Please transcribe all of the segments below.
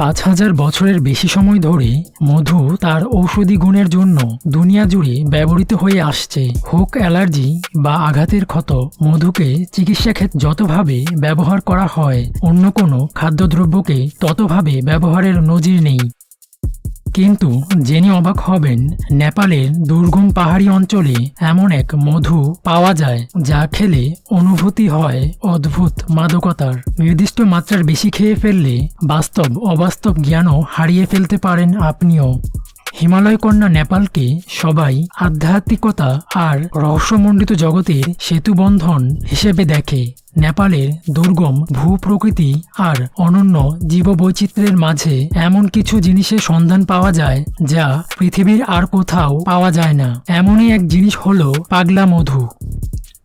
পাঁচ হাজার বছরের বেশি সময় ধরে মধু তার ঔষধি গুণের জন্য দুনিয়া জুড়ে ব্যবহৃত হয়ে আসছে। হোক অ্যালার্জি বা আঘাতের ক্ষত, মধুকে চিকিৎসা ক্ষেত্রে যতভাবে ব্যবহার করা হয়, অন্য কোনো খাদ্যদ্রব্যকে ততভাবে ব্যবহারের নজির নেই। কিন্তু জেনে অবাক হবেন, নেপালের দুর্গম পাহাড়ি অঞ্চলে এমন এক মধু পাওয়া যায় যা খেলে অনুভূতি হয় অদ্ভুত মাদকতার। নির্দিষ্ট মাত্রার বেশি খেয়ে ফেললে বাস্তব অবাস্তব জ্ঞানও হারিয়ে ফেলতে পারেন আপনিও। হিমালয় কন্যা নেপালকে সবাই আধ্যাত্মিকতা আর রহস্যমণ্ডিত জগতের সেতুবন্ধন হিসেবে দেখে। নেপালের দুর্গম ভূপ্রকৃতি আর অনন্য জীববৈচিত্র্যের মাঝে এমন কিছু জিনিসের সন্ধান পাওয়া যায় যা পৃথিবীর আর কোথাও পাওয়া যায় না। এমনই এক জিনিস হল পাগলা মধু।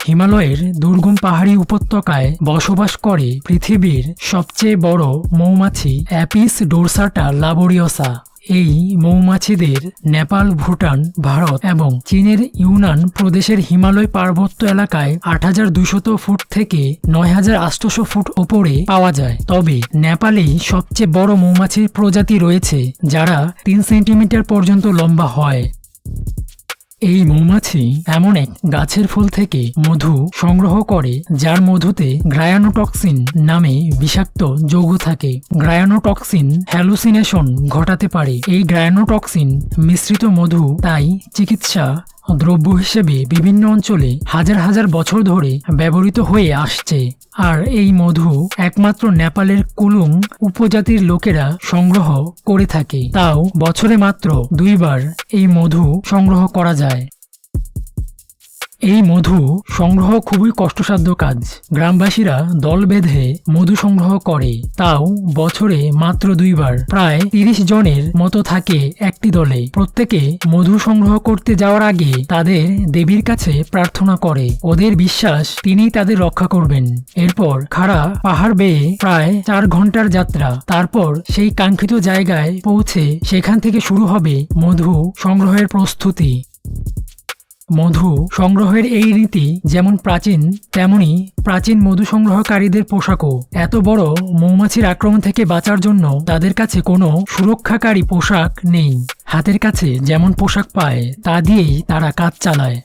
হিমালয়ের দুর্গম পাহাড়ি উপত্যকায় বসবাস করে পৃথিবীর সবচেয়ে বড় মৌমাছি অ্যাপিস ডোরসাটা লাবোরিয়সা এই মৌমাছিদের নেপাল, ভুটান, ভারত এবং চীনের ইউনান প্রদেশের হিমালয় পার্বত্য এলাকায় আট হাজার ফুট থেকে নয় হাজার ফুট ওপরে পাওয়া যায়। তবে নেপালেই সবচেয়ে বড় মৌমাছির প্রজাতি রয়েছে, যারা তিন সেন্টিমিটার পর্যন্ত লম্বা হয়। এই মৌমাছি এমন এক গাছের ফুল থেকে মধু সংগ্রহ করে, যার মধুতে গ্রায়ানোটক্সিন নামে বিষাক্ত যৌগ থাকে। গ্রায়ানোটক্সিন হ্যালুসিনেশন ঘটাতে পারে। এই গ্রায়ানোটক্সিন মিশ্রিত মধু তাই চিকিৎসা দ্রব্য হিসেবে বিভিন্ন অঞ্চলে হাজার হাজার বছর ধরে ব্যবহৃত হয়ে আসছে। আর এই মধু একমাত্র নেপালের কুলুং উপজাতির লোকেরা সংগ্রহ করে থাকে। তাও বছরে মাত্র দুইবার এই মধু সংগ্রহ করা যায়। এই মধু সংগ্রহ খুবই কষ্টসাধ্য কাজ। গ্রামবাসীরা দল বেঁধে মধু সংগ্রহ করে। তাও বছরে মাত্র দুইবার। প্রায় তিরিশ জনের মতো থাকে একটি দলে। প্রত্যেকে মধু সংগ্রহ করতে যাওয়ার আগে তাদের দেবীর কাছে প্রার্থনা করে। ওদের বিশ্বাস তিনিই তাদের রক্ষা করবেন। এরপর খাড়া পাহাড় বেয়ে প্রায় চার ঘণ্টার যাত্রা। তারপর সেই কাঙ্ক্ষিত জায়গায় পৌঁছে সেখান থেকে শুরু হবে মধু সংগ্রহের প্রস্তুতি। মধু সংগ্রহের এই রীতি যেমন প্রাচীন, তেমনি প্রাচীন মধু সংগ্রহকারীদের পোশাকও। এত বড় মৌমাছির আক্রমণ থেকে বাঁচার জন্য তাদের কাছে কোনো সুরক্ষাকারী পোশাক নেই। হাতের কাছে যেমন পোশাক পায়, তা দিয়েই তারা কাজ চালায়।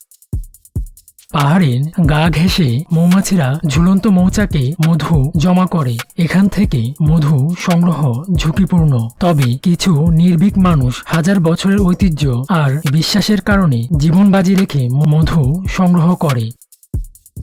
পাহাড়ের গা ঘেঁষে মৌমাছিরা ঝুলন্ত মৌচাকে মধু জমা করে। এখান থেকে মধু সংগ্রহ ঝুঁকিপূর্ণ। তবে কিছু নির্ভীক মানুষ হাজার বছরের ঐতিহ্য আর বিশ্বাসের কারণে জীবন বাজি রেখে মধু সংগ্রহ করে।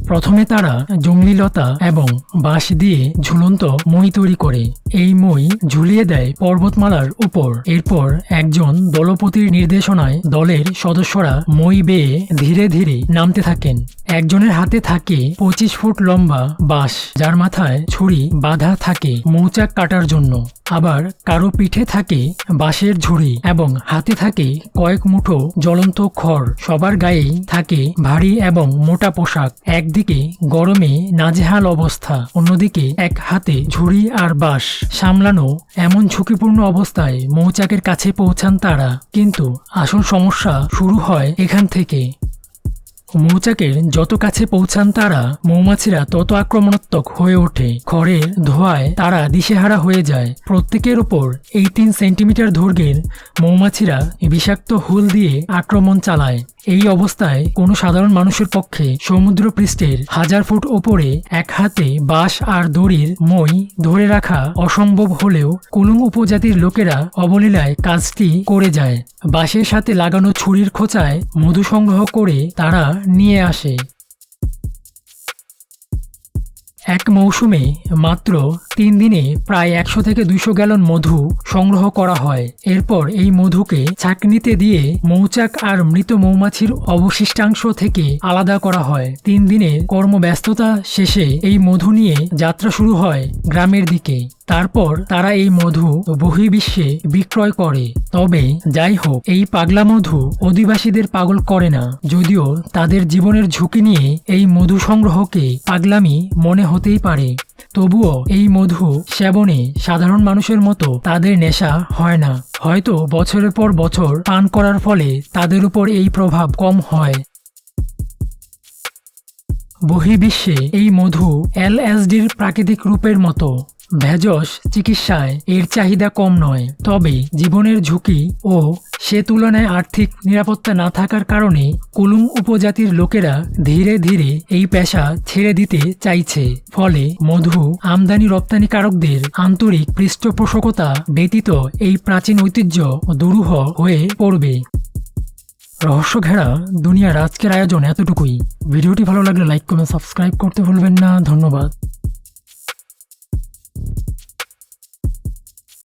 প্রথমে তারা জঙ্গলি লতা এবং বাঁশ দিয়ে ঝুলন্ত মই তৈরি করে। এই মই ঝুলিয়ে দেয় পর্বতমালার উপর। এরপর একজন দলপতির নির্দেশনায় দলের সদস্যরা মই বেয়ে ধীরে ধীরে নামতে থাকেন। একজনের হাতে থাকে পঁচিশ ফুট লম্বা বাঁশ, যার মাথায় ছুরি বাঁধা থাকে মৌচাক কাটার জন্য। আবার কারও পিঠে থাকে বাঁশের ঝুড়ি এবং হাতে থাকে কয়েক মুঠো জ্বলন্ত খড়। সবার গায়েই থাকে ভারী এবং মোটা পোশাক। একদিকে গরমে নাজেহাল অবস্থা, অন্যদিকে এক হাতে ঝুড়ি আর বাঁশ। সামলানো এমন ঝুঁকিপূর্ণ অবস্থায় মৌচাকের কাছে পৌঁছান তারা। কিন্তু আসল সমস্যা শুরু হয় এখান থেকে। মৌচাকের যত কাছে পৌঁছান তারা, মৌমাছিরা তত আক্রমণাত্মক হয়ে ওঠে। খড়ের ধোয়ায় তারা দিশেহারা হয়ে যায়। প্রত্যেকের ওপর এই তিন সেন্টিমিটার দৈর্ঘ্যের মৌমাছিরা বিষাক্ত হুল দিয়ে আক্রমণ চালায়। এই অবস্থায় কোনো সাধারণ মানুষের পক্ষে সমুদ্র পৃষ্ঠের হাজার ফুট ওপরে এক হাতে বাঁশ আর দড়ির মই ধরে রাখা অসম্ভব হলেও কুলুং উপজাতির লোকেরা অবলীলায় কাজটি করে যায়। বাঁশের সাথে লাগানো ছুরির খোঁচায় মধু সংগ্রহ করে তারা নিয়ে আসে। এক মৌসুমে মাত্র তিন দিনে প্রায় একশো থেকে দুইশো গ্যালন মধু সংগ্রহ করা হয়। এরপর এই মধুকে ছাকনিতে দিয়ে মৌচাক আর মৃত মৌমাছির অবশিষ্টাংশ থেকে আলাদা করা হয়। তিন দিনে কর্মব্যস্ততা শেষে এই মধু নিয়ে যাত্রা শুরু হয় গ্রামের দিকে। তারপর তারা এই মধু বহির্বিশ্বে বিক্রয় করে। তবে যাই হোক এই পাগলা মধু অধিবাসীদের পাগল করে না। যদিও তাদের জীবনের ঝুঁকি নিয়ে এই মধু সংগ্রহকে পাগলামি মনে হতেই পারে। তবুও এই মধু সেবনে সাধারণ মানুষের মতো তাদের নেশা হয় না। হয়তো বছরের পর বছর পান করার ফলে তাদের উপর এই প্রভাব কম হয়। বহির্বিশ্বে এই মধু এলএসডির প্রাকৃতিক রূপের মতো ভেষজ চিকিৎসায় এর চাহিদা কম নয়। তবে জীবনের ঝুঁকি ও সে তুলনায় আর্থিক নিরাপত্তা না থাকার কারণে কুলুং উপজাতির লোকেরা ধীরে ধীরে এই পেশা ছেড়ে দিতে চাইছে। ফলে মধু আমদানি রপ্তানিকারকদের আন্তরিক পৃষ্ঠপোষকতা ব্যতীত এই প্রাচীন ঐতিহ্য দুরূহ হয়ে পড়বে। রহস্য ঘেরা দুনিয়ার আজকের আয়োজন এতটুকুই। ভিডিওটি ভালো লাগলে লাইক, কমেন্ট, সাবস্ক্রাইব করতে ভুলবেন না। ধন্যবাদ।